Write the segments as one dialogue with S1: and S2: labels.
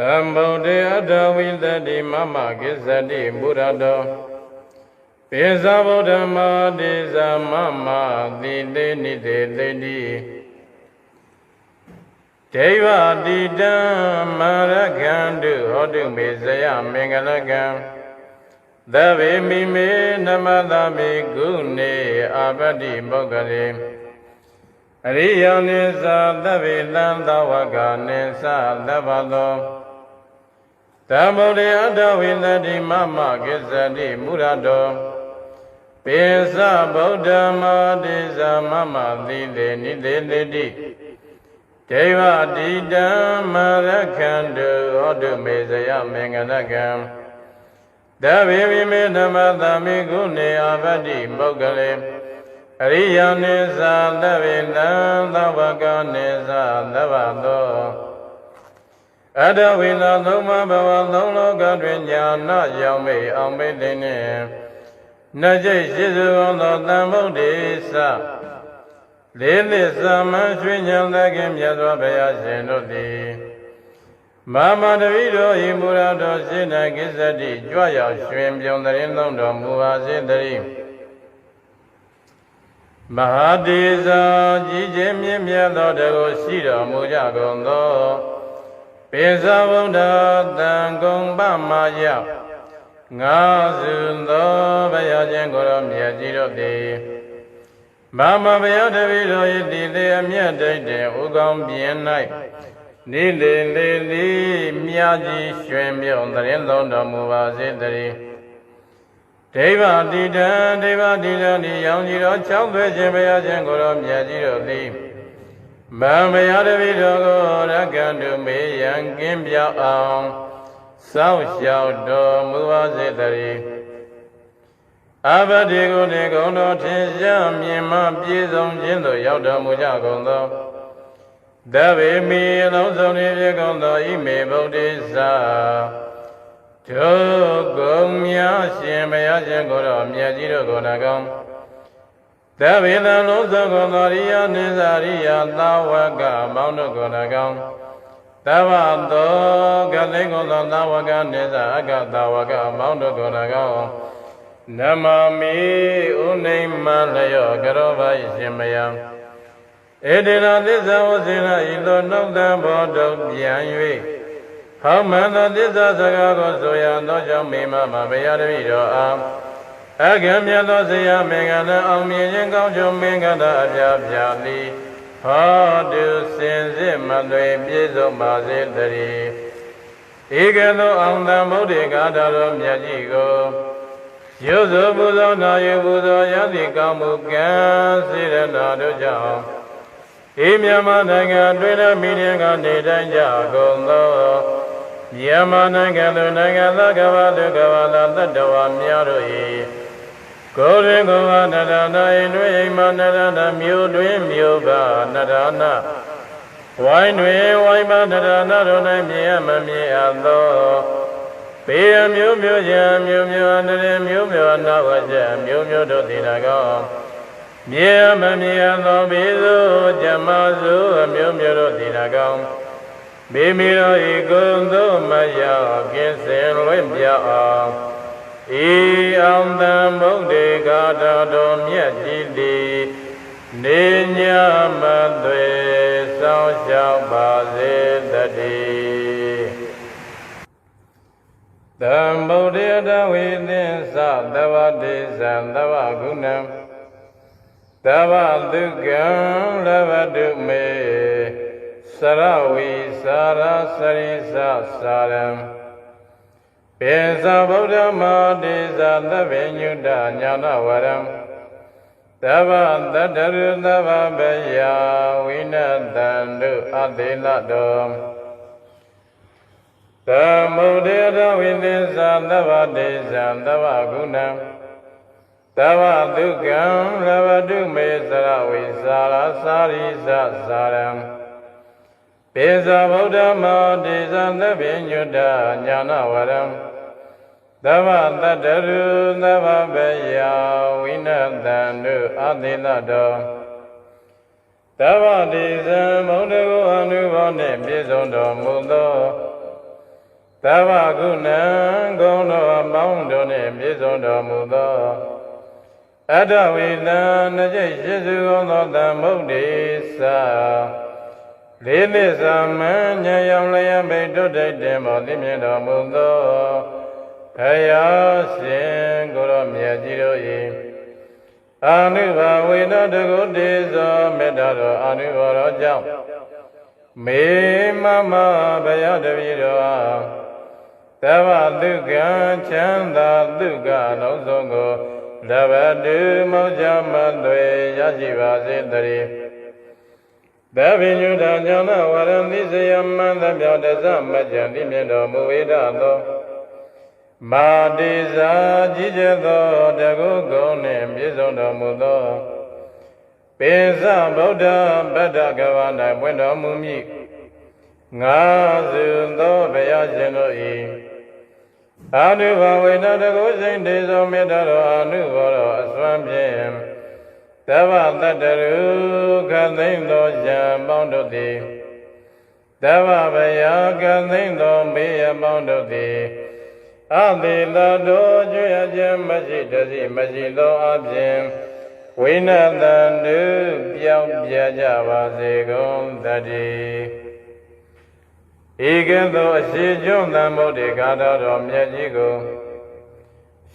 S1: တံဗုဒ္ဓအတ္တဝိသတိမမကိစ္စတိမူရတောပိဇဗုဒ္ဓမာတိသမမတိတေနိတေတေတိဒေဝတိတံမရကန္တုဟောတုမေဇယမင်္ဂလကံသဗ္ဗေမိမေနမသမေကုနေအာပတ္တိမောဂရေအရိယောနိသသဗ္ဗေတံသဝကနိသသဗ္ဗသော တံဗုဒ္ဓအတ္တဝိသတိမမကိစ္စတိမူရတောပိစဗုဒ္ဓမာတိသမမသီလေနိလေတိတိဒေဝတိတံမရခန္တုဟောတုမေဇယမင်္ဂလကံတဗေဝိမေဓမ္မသမိကုနေအာပတ္တိမောဂလေအရိယနိသသဗ္ဗေတံသဗ္ဗကနိသသဗ္ဗသော အတ္တဝိလာသုံးပါးဘဝသုံးလောကတွင်ညာနာရောက်မေအောင်မေတဲ့နှင့်နတ်ကျိတ်ရှိစုံသောတန်ဗုဒ္ဓေသလေးလစ်သမန်ရွှေညံသခင်မြတ်စွာဘုရားရှင်တို့သည်မာမတပိတော်ဤမူရတော်စေနကိစ္စတိကြွရောက်ရွှင်ပြုံတရင်သုံးတော်မူပါစေတည်းမဟာတေဇာကြီးကျယ်မြင့်မြတ်သောတကုရှိတော်မူကြကုန်သော ပိဇာဗုဒ္ဓတံကုံပမာယငါစုသောဘုရားရှင်ကိုယ်တော်မြတ်ကြီးတို့သည်မမဘုရားတပည့်တော်၏တည်လေအမြတ်တိုက်တဲ့ဥကောင်းပြင်း၌နေလေလေလေးမြာကြီးရွှင်မြုံတရင်သုံးတော်မူပါစေတည်းဒိဗ္ဗတိတံဒိဗ္ဗတိတံဒီရောင်ကြီးတော်၆သွဲခြင်းဘုရားရှင်ကိုယ်တော်မြတ်ကြီးတို့သည် မံဘုရားတပည့်တော်ကိုရကံတုမေယံကင်းပြောက်အောင်စောင့်ရှောက်တော်မူပါစေတည်းအဘတိကိုနေကုံတော်ထင်ရှားမြင်မှပြည့်စုံခြင်းသို့ရောက်တော်မူကြကုန်သောတဗ္ဗေမိလုံးစုံနေပြကုန်သောဣမေဗုဒ္ဓိသာဒုကုံမြရှင်ဘုရားရှင်ကိုယ်တော်မြတ်ကြီးတို့ကိုယ်နှကောင်း တဗ္ဗေတံလုံးစုံကုန်သောရိယနိသရိယသာဝကမောင်းတို့ကိုယ်နှကောင်းသဗ္ဗသောကလိကုသောသာဝကနိသအကသာဝကမောင်းတို့ကိုယ်နှကောင်းနမမိဥနိမလျောကရောပါရှင်မယံဧတေရသစ္စာဝစေနဤသို့နှုတ်သံဘောတုပြန်၍ဟောမန္တသစ္စာစကားကိုဆိုရသောကြောင့်မိမမဘုရားတပည့်တော်အား အကံမြတ်သောဇေယမင်္ဂလာအောင်မြင်ခြင်းကောင်းကျိုးမင်္ဂလာအပြားပြားသည်ဟောတုစင်စစ်မသွေပြည့်စုံပါစေတည်းဧကသောအောင်တံဗုဒ္ဓဂါထာတော်မြတ်ကြီးကိုရုပ်စုပူဇော်နာယပူဇော်ရသည်ကောင်းမှုကံစေရနာတို့ကြောင့်ဤမြန်မာနိုင်ငံအတွင်းသောမိခင်ကနေတိုင်းကြကုန်သောမြန်မာနိုင်ငံသူနိုင်ငံသားကဘာသူကဘာသာတတ္တဝါများတို့၏ ကိုယ်ရင်ကိုယ်ဟာနရနာ၏တွင်အိမ်မနရနာမြို့တွင်မြို့ကနရနာဝိုင်းတွင်ဝိုင်းမနရနာတို့၌မြင်ရမမြင်အပ်သောပေအမျိုးမျိုးရန်မျိုးမျိုးအနရမျိုးမျိုးအနာဝကြမျိုးမျိုးတို့သည်၎င်းမြေမမြေသောဘေသုဇမစုအမျိုးမျိုးတို့သည်၎င်းမိမိတို့ဤကုံသို့မရောက်ကင်းစင်လွင့်ပြအောင် ဤအောင်တံမုတ်တေကာတာတော်မြတ်ကြီးသည်နေညမသွေစောင်းရှောက်ပါစေတည်းသံဗုဒ္ဓတဝိသင်္သသဗ္ဗတိသံသဗ္ဗဂုဏံသဗ္ဗသုကံလဘတုမေစရဝိစာရစရိသစာရံ ပေသဗုဒ္ဓမာတိသသဗ္ဗညုတညာနဝရံသဗ္ဗတတ္တရုသဗ္ဗဗယဝိနတံတုအသေလတောသမုဒေရဝိသစ္စာသဗ္ဗတေဇံသဗ္ဗဂုဏံသဗ္ဗဒုက္ခံလဘတုမေသရဝိစာရစာရိသစာရံပေဇာဗုဒ္ဓမောတေဇံသဗ္ဗညုတညာနဝရံ သဗ္ဗတတ္တရုသဗ္ဗဗယဝိနတံတုအသေလတောသဗ္ဗတေဇံမုဒ္ဒကိုအနုဘောနှင့်ပြည့်စုံတော်မူသောသဗ္ဗကုဏံဂုဏ်တော်မောင်းတော်နှင့်ပြည့်စုံတော်မူသောအတ္တဝိသံနှကျိတ်ရှိစုကုန်သောတမ္မုဒ္ဒေသလေးလစ္စာမဉ္ဇယောင်လျံဘိတုတ်တိတ်တင်မောသိမြင်တော်မူသော ဘုရားရှင်ကိုရောမြတ်ကြီးတို့၏အာနုဘဝေနတကုတေဇောမေတ္တာတော်အာနုဘောတော်ကြောင့်မေမမဘယတပည့်တော်အားသဗ္ဗတုကံချမ်းသာတုကအလုံးစုံကိုလဘတုမောဇ္ဇမသွေရရှိပါစေတည်းသဗ္ဗညုတဉာဏဝရံသိစယမန္တမြောက်တဇမကြံသိမြင်တော်မူဝေဒသော မာတိဇာကြီးကျယ်သောတကုကုံနှင့်ပြည့်စုံတော်မူသောပေဇဗုဒ္ဓဗတ္တကဝန္တပွင့်တော်မူမည်ငါစုသောဘုရားရှင်တို့၏အာနုဘဝေနတကုစိန်တေဇောမေတ္တာတော်အာနုဘောတော်အစွမ်းဖြင့်သဗ္ဗတတ္တရုခသိမ့်သောယံပေါင်းတို့သည်သဗ္ဗဗယာကသိမ့်သောမေယပေါင်းတို့သည် အတိလတော်ကျွရခြင်းမရှိတစီမရှိသောအပြင်ဝိနတန်တုပြောင်းပြကြပါစေကုန်တည်းဧကဲ့သို့အရှိကျွန်းသံဗုဒ္ဓဂါထာတော်မြတ်ကြီးကို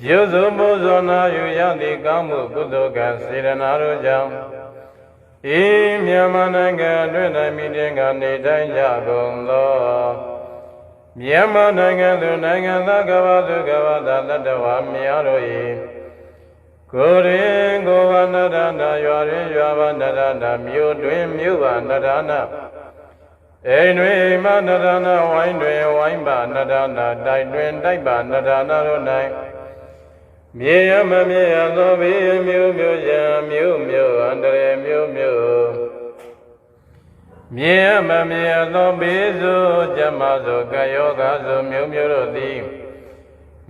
S1: ရုပ်စုံမိုးဇောနာယူရသည့်ကောင်းမှုကုသိုလ်ကံစေရနာတို့ကြောင့်ဤမြန်မာနိုင်ငံအတွင်း၌မိတင်ကနေတိုင်းကြကုန်သော မြန်မာနိုင်ငံသူနိုင်ငံသားကဘာသူကဘာသာတတဝါများတို့၏ကိုယ်ရင်ကိုယ်ဘာနရနာရွာရင်ရွာဘာနရနာမြို့တွင်မြို့ဘာနရနာအိမ်တွင်အိမ်မနရနာဝိုင်းတွင်ဝိုင်းပါနရနာတိုက်တွင်တိုက်ပါနရနာတို့၌မြေရမမြေရသောဘေးမျိုးမျိုးရန်မျိုးမျိုးအန္တရာယ်မျိုးမျိုး မြေရမမြေရသောဘေးစုဇမစုကယောဂစုမျိုးမျိုးတို့သည်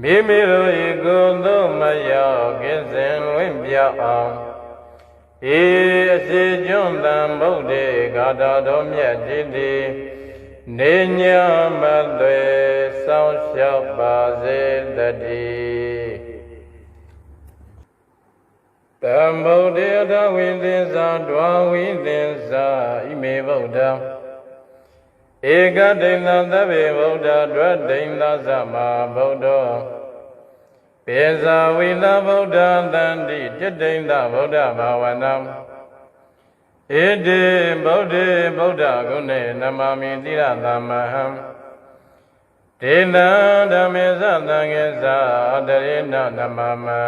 S1: မိမိတို့၏ကိုယ်သို့မရောက်ကင်းစင်ဝင့်ပြောက်အောင်ဧအစီကျွန်းတံဗုဒ္ဓေဂါထာတော်မြတ်ကြီးသည်နေညာမသွေစောင့်ရှောက်ပါစေတည်း တံဗုဒ္ဓေအထဝိသင်္သာဒွာဝိသင်္သာဣမေဗုဒ္ဓံဧကဒိဏသဗ္ဗေဗုဒ္ဓဒွတ်ဒိဏသမဗုဒ္ဓောပေဇာဝိလဗုဒ္ဓသန္တိတတ္တိဏဗုဒ္ဓဘာဝနံဧတေဗုဒ္ဓေဗုဒ္ဓဂုဏေနမမိတိရသမဟံဒေနံဓမ္မေသသံဃေသာအတရေနနမမံ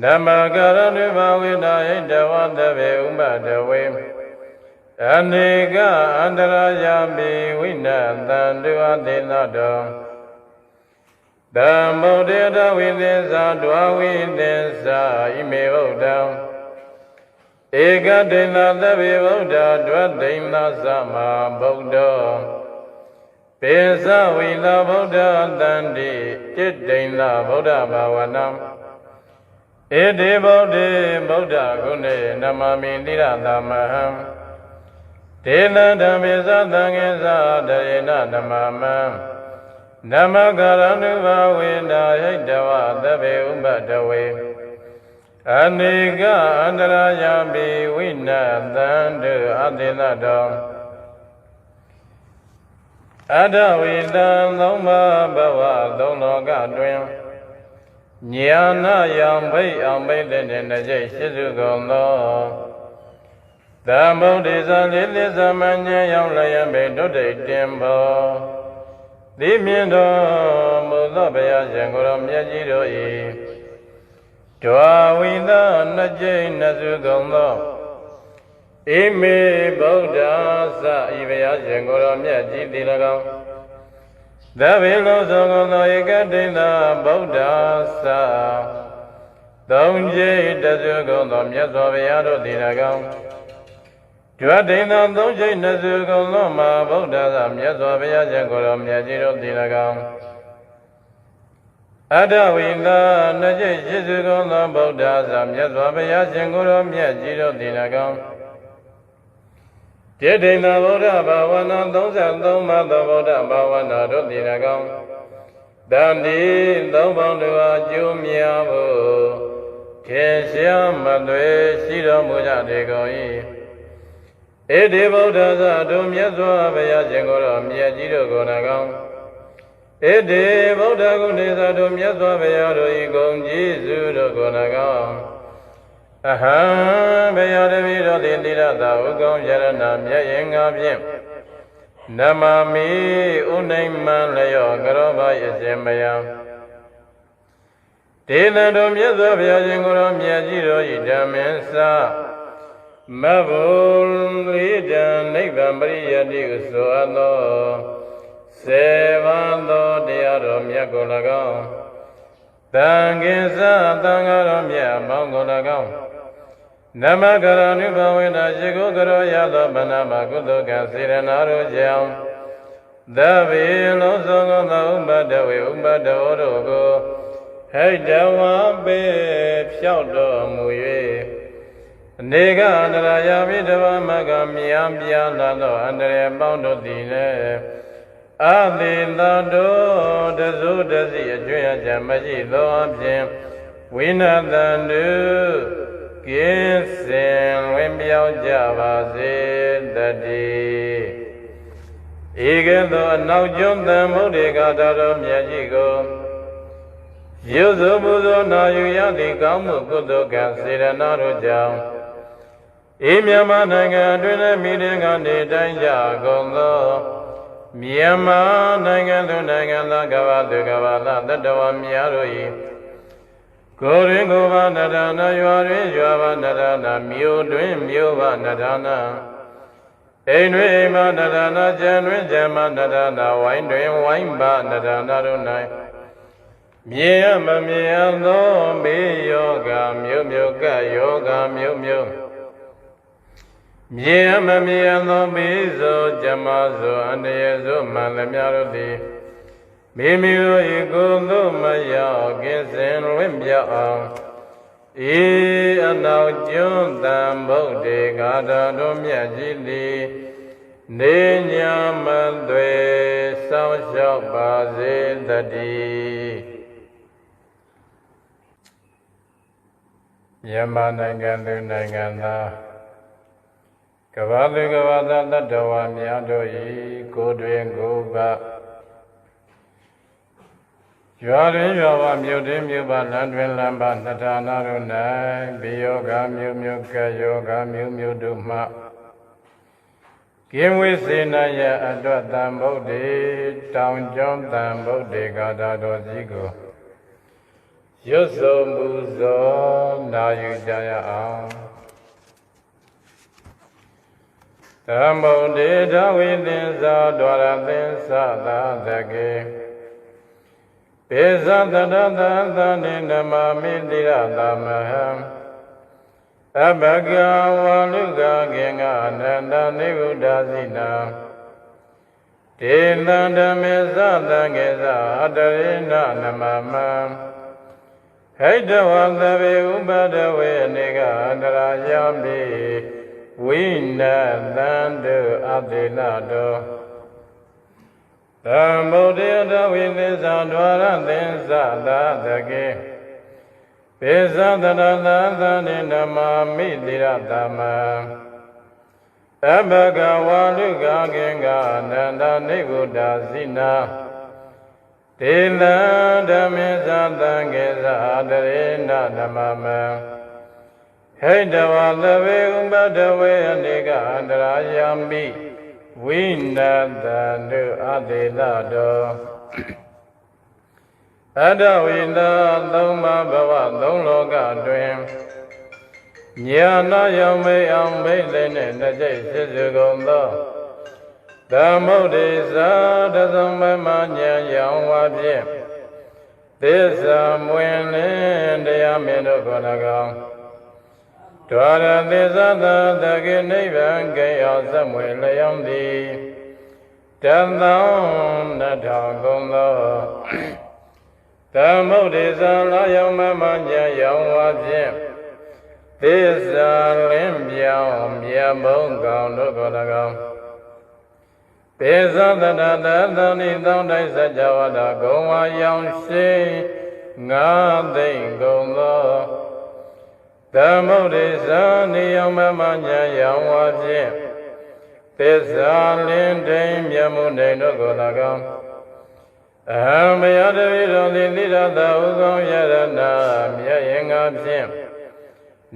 S1: ဓမ္မကရဏုဘဝိနာဟိတဝတဗေဥပတဝေအနေကအန္တရာယပိဝိနသန္တုအသေနတောဓမ္မုဒေတဝိသစ္စာဒွာဝိသစ္စာဣမေဗုဒ္ဓံဧကဒိဏသဗ္ဗေဗုဒ္ဓဒွတ်ဒိဏသမဗုဒ္ဓောပေသဝိလဗုဒ္ဓတန္တိจิตဒိဏဗုဒ္ဓဘာဝနံ ဧတေဗုဒ္ဓေဗုဒ္ဓဂုဏေနမမိတိရသမဟံဒေနဓမ္မေသသံဃေသတရေနနမမံနမကရဏုဘဝေနာဟိတဝသဗ္ဗေဥပတဝေအနေကအန္တရာယပိဝိနသန္တုအသေနတောအတ္တဝိတံသုံးပါးဘဝသုံးလောကတွင် ညာနာယံဘိအောင်ဘိတဲ့နဲ့ကြိတ်ရှိစုကုန်သောသမုဒ္ဒေသလေးလေးသမဉ္ဇရောက်လျံပေဒုဒ္ဒိတင်ဘောသိမြင်တော်မူသောဘုရားရှင်ကိုယ်တော်မြတ်ကြီးတို့၏ဒွာဝိသနှစ်ကျိန်းနှစ်စုကုန်သောဣမေဗုဒ္ဓသဤဘုရားရှင်ကိုယ်တော်မြတ်ကြီးသည်၎င်း သဗ္ဗေလောသောကုန်သောဧကတိဏဗုဒ္ဓသသုံးကျိန်းတစ်စုကုန်သောမြတ်စွာဘုရားတို့သည်၎င်းကျွတ်ဒိန်သောသုံးချိန်နှစ်စုကုန်သောမှာဗုဒ္ဓသာမြတ်စွာဘုရားရှင်ကိုယ်တော်မြတ်ကြီးတို့သည်၎င်းအတ္တဝိလာနှစ်ချိန်ရှိစုကုန်သောဗုဒ္ဓသာမြတ်စွာဘုရားရှင်ကိုယ်တော်မြတ်ကြီးတို့သည်၎င်း ပြဋ္ဌိဏဗုဒ္ဓဘာဝနာ33ပါးသောဗုဒ္ဓဘာဝနာတို့တည်၎င်းတန်ဒီသုံးပေါင်းတို့အားကျိုးများဖို့ခေရှားမသွေရှိတော်မူကြတဲ့ကုန်၏ဣတိဗုဒ္ဓဇာတို့မြတ်စွာဘုရားရှင်ကိုယ်တော်မြတ်ကြီးတို့ကိုယ်၎င်းဣတိဗုဒ္ဓဂုဏေသာတို့မြတ်စွာဘုရားတို့ဤဂုံကြီးစုတို့ကိုယ်၎င်း အဟံဘယတပိတော်တိတိရတာဥကောင်းယရဏမြတ်ရင်ငါဖြင့်နမမိဥနိုင်မံလျောကရောဘာယစေမယံဒေနတော်မြတ်စွာဘုရားရှင်ကိုယ်တော်မြတ်ကြီးတော်ဤဓမ္မင်းစာမဘုလိတံနိဗ္ဗာန်ပရိယတိဟုဆိုအပ်သောစေဝံသောတရားတော်မြတ်ကို၎င်းတန်ကိစ္စတန်ဃာတော်မြတ်မောင်းကို၎င်း နမကရဏုဘဝေနရှိကုကရောရသောဗနာမကုသကစေရနာတို့ကြောင့်သဗ္ဗေလုံးစုံသောဥပဒ္ဒဝေဥပဒ္ဒောတို့ကိုဟိတဝံပေဖြောက်တော်မူ၍အနေကအန္တရာယာမိတဝမကမြန်ပြာလာသောအန္တရာယ်ပေါင်းတို့သည်လည်းအသေသာတို့တစုတစီအကျွေးအကြမရှိသောအပြင်ဝိနတံတို့ ကင်းစင်ဝင်ပြောင်းကြပါစေတည်းဧကသောအနောက်ကျွန်းသံမုဒ္ဒေကတာတော်မြတ်ကြီးကိုရုပ်စုပူဇော်နာယူရသည့်ကောင်းမှုကုသိုလ်ကံစေရနာတို့ကြောင့်အေးမြန်မာနိုင်ငံအတွင်းနဲ့မိတဲ့ကနေတိုင်းကြကုန်သောမြန်မာနိုင်ငံသူနိုင်ငံသားကဘာသူကဘာသာတတဝများတို့၏ ကိုယ်ရင်ကိုယ်ဘာနရနာရွာတွင်ရွာဘာနရနာမြို့တွင်မြို့ဘာနရနာအိမ်တွင်အိမ်ဘာနရနာကြံတွင်ကြံဘာနရနာဝိုင်းတွင်ဝိုင်းဘာနရနာတို့၌မြေရမမြေရသောမေယောဂမြို့မြို့ကယောဂမြို့မြို့မြေရမမြေရသောမေဇောဇမဇောအန္တရာဇောမှန်လည်းများတို့သည် မိမိတို့ဤကိုယ်သို့မရောက်ကင်းစင်လွင့်ပြောက်အောင်ဤအနောက်ကျွန်းတံဗုဒ္ဓေဂါထာတို့မြတ်ကြီးသည်နေညာမသွေစောင့်ရှောက်ပါစေတည်းမြန်မာနိုင်ငံသူနိုင်ငံသားကမ္ဘာလူကမ္ဘာသားတတ္တဝါများတို့၏ကိုယ်တွင်ကိုယ်ပါ ရွာတွင်ရွာပါမြို့တွင်မြို့ပါလမ်းတွင်လမ်းပါနထာနာတို့၌ဘေယောဂမြို့မြို့ကယောဂမြို့မြို့တို့မှကိဝိစေနယအတွက်တံဗုဒ္ဓေတောင်ကျောင်းတံဗုဒ္ဓေဂါထာတော်စီကိုရွတ်ဆိုမှုသောနာယူကြရအောင်သမုဒ္ဒေဓဝိသင်္သာဒွါရသင်္သာသာသကေ ပေဇသတတသနိနမမိတိရသမဟံအဘဂဝါလုကကေငအနန္တနိဗ္ဗုဒ္ဓစိနာဒေသံဓမ္မေသတံကေသအတရိဏနမမံဟိတဝသဗေဥပဒဝေအနေကအန္တရာယမိဝိနသန္တုအတိလတော သံဗုဒ္ဓတဝိသစ္စာဒွါရသင်္သသာတကေပေသတရသာသနိနမမိတိရသမအဘဂဝါလုကကေကအနန္တနိဗ္ဗုဒ္ဓစိနာဒေလံဓမ္မေသတံကေသအာတရေနဓမ္မမံဟိတဝသဗေဥပဒဝေအနေကအန္တရာယံမိ ဝိနတံတုအတေလတောအတ္တဝိနသုံးပါးဘဝသုံးလောကတွင်ညာနာယမေအောင်မိတ်လည်းနဲ့တကြိတ်စစ်စုကုန်သောသမုဒ္ဒေသာတသမမညာရောင်ဝါဖြင့်သစ္စာမဝင်လင်းတရားမင်းတို့ကို၎င်း ဒွါရသစ္စာသာတကိနိဗ္ဗာန်ကေယောသမွေလျောင်းသည်တသောနထောင်ကုန်သောသမုဒ္ဒေသာလာယောမမညာရောင်ဝါဖြင့်သစ္စာလင်းပြောင်းမြတ်ဘုံကောင်တို့ကို၎င်းပေဇောတတတသနိသောတိုင်းစัจ java တာဂုံဝါရောင်ရှိငါသိမ့်ကုန်သော သမုဒ္ဒေဇာနိယမမညာရောင်ဝါဖြင့်သစ္စာလင်းတိမ်မြတ်မှုနေတို့ကို၎င်းအဟံမယတဝိတော်သည်လိရတာဥကောင်းယရနာမြတ်ရင်ငါဖြင့်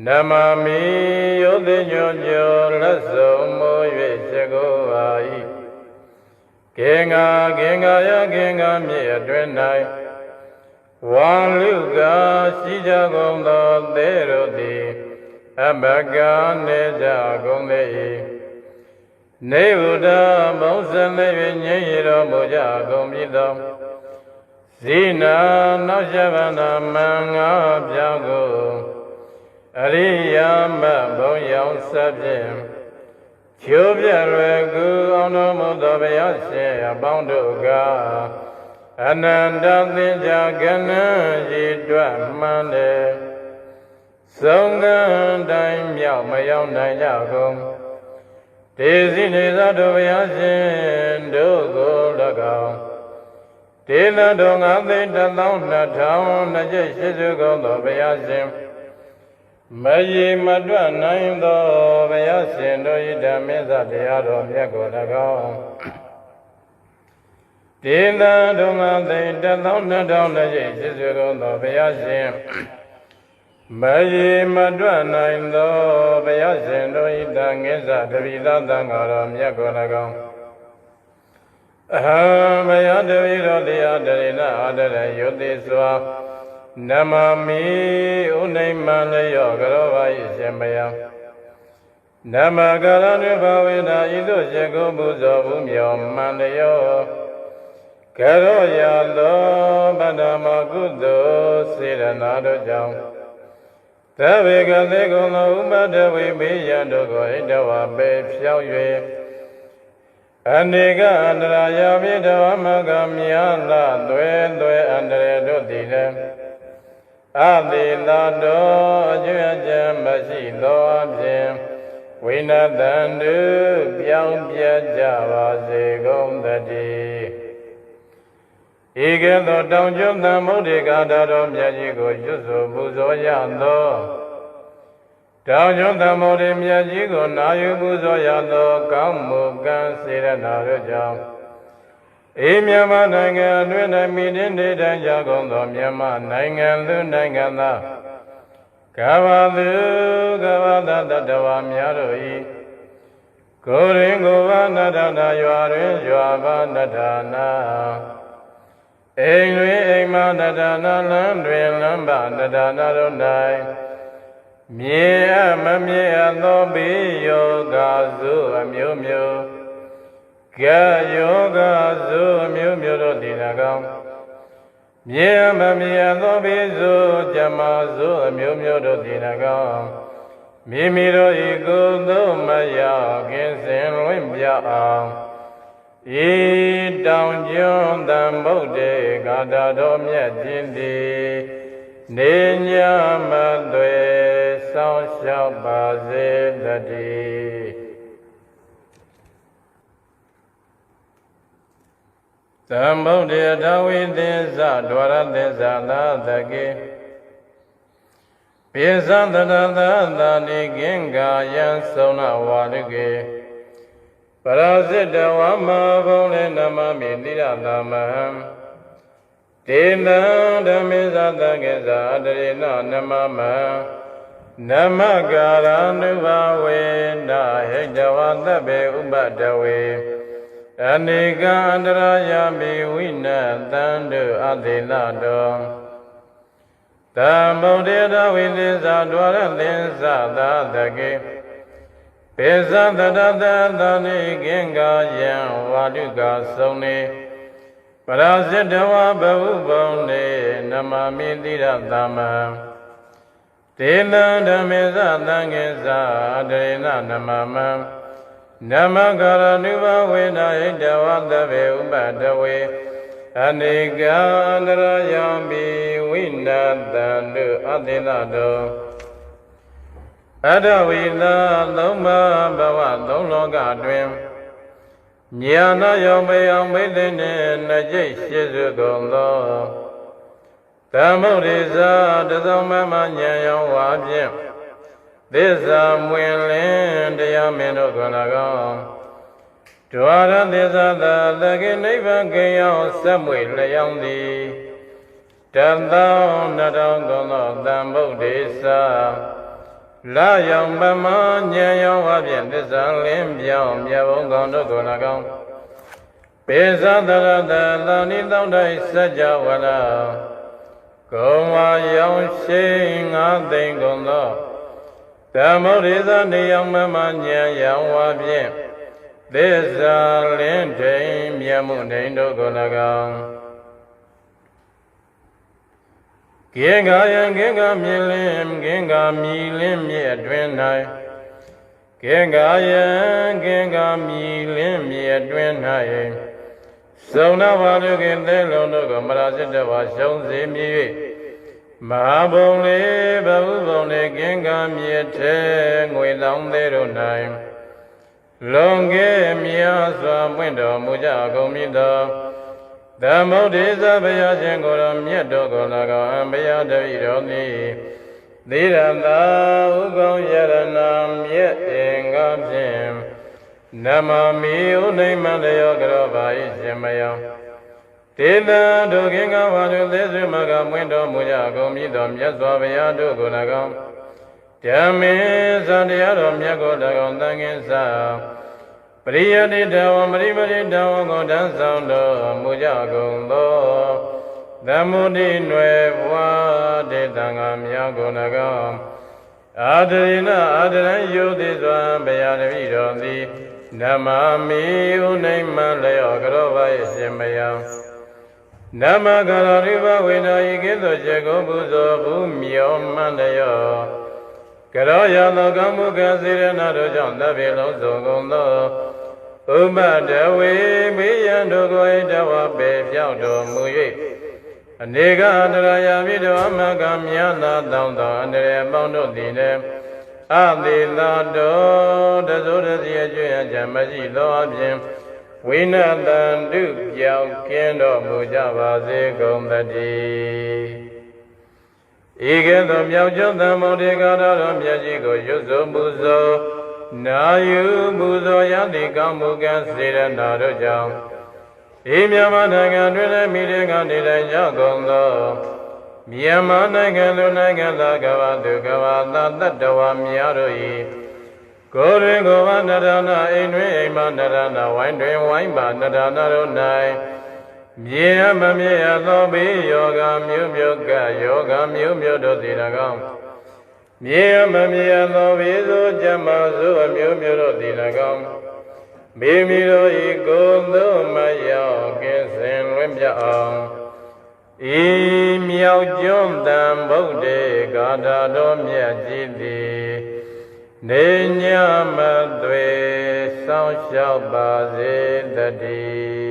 S1: နမမီယုသိညွညွလက်စုံမိုး၍စေကိုပါ၏ကေငါကေငါယကေငါမြေအတွင်၌ ဝံလူကရှိကြကုန်သောသေတို့သည် အဘကနေကြကုန်လေ၏နေဝဒမုံစံလေး၍ငြိမ်းရတော်မူကြကုန်ပြီသောဇိနာနောက်ရှဗနာမင်္ဂပြောင်းကိုအရိယာမဘုံရောင်စဖြင့်ကျိုးပြလွယ်ကူအောင်တော်မူသောဘုရားရှင်အပေါင်းတို့က အနန္တသင်္ကြကနံရည်တွက်မှန်တယ်သုံးကံတိုင်းမြောက်မရောက်နိုင်ကြကုန်ဒေစီနေသောတို့ဘုရားရှင်တို့ကို၎င်းဒေလတော်ငါသိတသောနှစ်ထောင်နှစ်ကျရှိစုကုန်သောဘုရားရှင်မယေမတွနိုင်သောဘုရားရှင်တို့ဤဓမ္မစတရားတော်မြတ်ကို၎င်း ဒေလတော်ငါသိတသောနှစ်ထောင်နှစ်ကျရှိစုကုန်သောဘုရားရှင်မယေမတွနိုင်သောဘုရားရှင်တို့ဤတန်ငင်းစတပိသသံဃာတော်မြတ်ကို၎င်းအဟံမယတဝိရောတရားတရိနာအတရယုတိစွာနမမီဥနိမံလယောကရောဘာဤရှင်မယနမကရဏုဘဝေနာဤသို့ရှင်ကိုပူဇော်ဘူးမြော်မန္တယော ကရောရသောဗန္ဓမကုသိုလ်စေရနာတို့ကြောင့်သဗ္ဗေကသေကုံသောဥပဒဝိမေယံတို့ကိုဣတဝပေဖြောင်း၍အနေကအန္တရာယပိတဝမကမြာလသွဲသွဲအန္တရတို့သည်လည်းအတိလာတော်အကျွအကျမ်းမရှိသောအပြင်ဝိနတန္တုပြောင်းပြကြပါစေကုန်သတည်း ဧကဲ့သို့တောင်ကျွန်းသမုဒ္ဒေကာတော်မြတ်ကြီးကိုရွတ်ဆိုပူဇော်ရသောတောင်ကျွန်းသမုဒ္ဒေမြတ်ကြီးကိုနာယူပူဇော်ရသောကောင်းမှုကံစေရနာတို့ကြောင့်အေးမြန်မာနိုင်ငံအတွင်း၌မိနစ်နေတိုင်းကြကုန်သောမြန်မာနိုင်ငံသူနိုင်ငံသားကဘာသူကဘာသတ္တဝါများတို့၏ကိုယ်ရင်ကိုယ်ဘာနတနာရွာတွင်ရွာဘာနတနာ အိမ်တွင်အိမ်မနတနာလမ်းတွင်လမ်းပါနတနာတို့၌မြေအမမြေအသောဘေးယောဂစုအမျိုးမျိုးကဲယောဂစုအမျိုးမျိုးတို့ဒီ၎င်းမြေမမြေအသောဘေးစုဇမစုအမျိုးမျိုးတို့ဒီ၎င်းမိမိတို့ဤကိုယ်သို့မရောက်ခင်စင်လွင့်ပြအောင် ဤတောင်ကျွန်းသံဗုဒ္ဓေကာတာတော်မြတ်ခြင်းသည်နေညမသွေဆောင်းလျှောက်ပါစေတည်းသံဗုဒ္ဓေတဝိသင်္ဇဒွါရသစ္စာသာတကေပိသံတရသသာနိကင်္ကာယံသုံးနဝါရုကေ ပရာဇိတဝမဘုံလေနမမိတိရသမံဒေနံဓမ္မေသတကေသအတရေနနမမံနမကာရနုဘဝေနဟိတဝသဗ္ဗေဥပတဝေအနေကံအန္တရာယမိဝိနသန္တုအသေလတောတံဗုဒ္ဓေတဝိသစ္စာဒွါရသင်္စာသာတကေ ပေဇံတတတသနိကင်္ကာယံဝါဒုကသုံနေပရာဇိတဝဘဝဘုံနေနမမိတိရသမံတေလံဓမ္မေသသံဃေသဒေနနမမံနမကရဏုဘဝေနဟိတဝသဗ္ဗေဥပတဝေအနေကံအန္တရာယံပိဝိနတံတုအသေနတော အတ္တဝိသသုံးပါးဘဝသုံးလောကတွင်ညာနာယောမေအောင်မိသိနှင့်နှစ်ကျိတ်ရှိစုကုန်သောသမုဒ္ဒေဇာတသောမမဉာဏ်ရောဝါဖြင့်သစ္စာမွင်လင်းတရားမင်းတို့ကို၎င်းဒွါရသစ္စာသာသကိနိဗ္ဗာန်ကိယောဆက်မွေလျောင်းသည်တသောနတောင်းကုန်သောသံဗုဒ္ဓေသာ လာယောင်ပမဉာဏ်ရောဝါဖြင့်သစ္စာလင်းပြောင်းမြတ်ဘုံကောင်တို့ကို၎င်းပေသသရတသာနိတောင်းတိုင်းစัจ java လာကုံဝါရောင်ရှိငါသိမ့်ကုန်သောသမုဒ္ဒေသနေယောင်မမဉာဏ်ရောင်ဝါဖြင့်သစ္စာလင်းထိန်မြတ်မှုတိန်တို့ကို၎င်း ကေငါယံကေငါမြင်လင်းကေငါမြည်လင်းမြဲ့အတွင်၌ကေငါယံကေငါမြည်လင်းမြဲ့အတွင်၌သုံးနာပါလူကင်သဲလုံးတို့ကိုမရစစ်တဝါရှုံးစေမြည်၍မဟာဘုံလေးဘဟုဘုံလေးကင်္ဂါမြေထဲငွေလောင်းသေးတို့၌လွန်ကဲမြတ်စွာပွင့်တော်မူကြကုန်မည်သော သမုဒ္ဒေသဘုရားရှင်ကိုယ်တော်မြတ်တော်ကို၎င်းအဘုရားတပည့်တော်သည်သီရတာဥကောင်းယရဏမြတ်အင်္ဂါဖြင့်နမမီဥနိမလျောကရောပါ၏ရှင်မယောတေတံဒုခင်ကဝါတို့သေဆွေမကမွင့်တော်မူကြကုန်မည်သောမြတ်စွာဘုရားတို့ကို၎င်းဓမ္မေသံတရားတော်မြတ်ကို၎င်းသံဃင်္စာ ပရိယတိတဝမရိပရိတဝကိုတန်းဆောင်တော်မူကြကုန်သောသမုဒိနွယ်ဘဝတေတံဃာမြတ်ကို၎င်းအာဒရိနအာဒရံယုတိစွာဘုရားတပည့်တော်သည်နမမီဥနိုင်မလျောကရောပါ၏ရှင်မယံနမကရောရိဘဝေနာဤကဲ့သို့ကျေကိုပူဇော်ဘူးမြောမန္တယော ကရောရသောကမှုကစေရနာတို့ကြောင့်တပိလုံးစုံကုန်သောဥပတဝေမေယံတို့ကိုဣတဝပေပြောက်တော်မူ၍အနေကအန္တရာယမိတော်အမကမြတ်သာတောင်းသောအန္တရာယ်ပေါင်းတို့သည်လည်းအသေသာတော်တစိုးတစီအကျွေးအကြံမရှိသောအပြင်ဝိနတန်တုပြောင်းကင်းတော်မူကြပါစေကုန်သတည်း ဤကဲ့သို့မြောက်ကျွန်းသမုဒ္ဒေကာတော်မြတ်ကြီးကိုရွတ်ဆိုမှုသောနာယူမှုသောယတိကောင်းမှုကံစေရနာတို့ကြောင့်ဤမြန်မာနိုင်ငံတွင်လည်းမိတဲ့ကနေလည်းရောက်ကုန်သောမြန်မာနိုင်ငံလူနိုင်ငံသာကဘာသူကဘာသာတတ္တဝါများတို့၏ကိုယ်တွင်ကိုယ်ဝနရဏအိမ်တွင်အိမ်မနရဏဝိုင်းတွင်ဝိုင်းပါနရဏတို့၌ မြေမမြေရသောဘေးယောဂမျိုးမျိုးကယောဂမျိုးမျိုးတို့သည်၎င်းမြေမမြေရသောဘေးသို့ဇမသို့အမျိုးမျိုးတို့သည်၎င်းမိမိတို့ဤကိုယ်သို့မရောက်ကင်းစင်လွင်ပြအောင်ဤမြောက်ကျွန်းတံဗုဒ္ဓေဂါထာတော်မြတ်ကြီးသည်နေညမသွေစောင့်ရှောက်ပါစေတည်း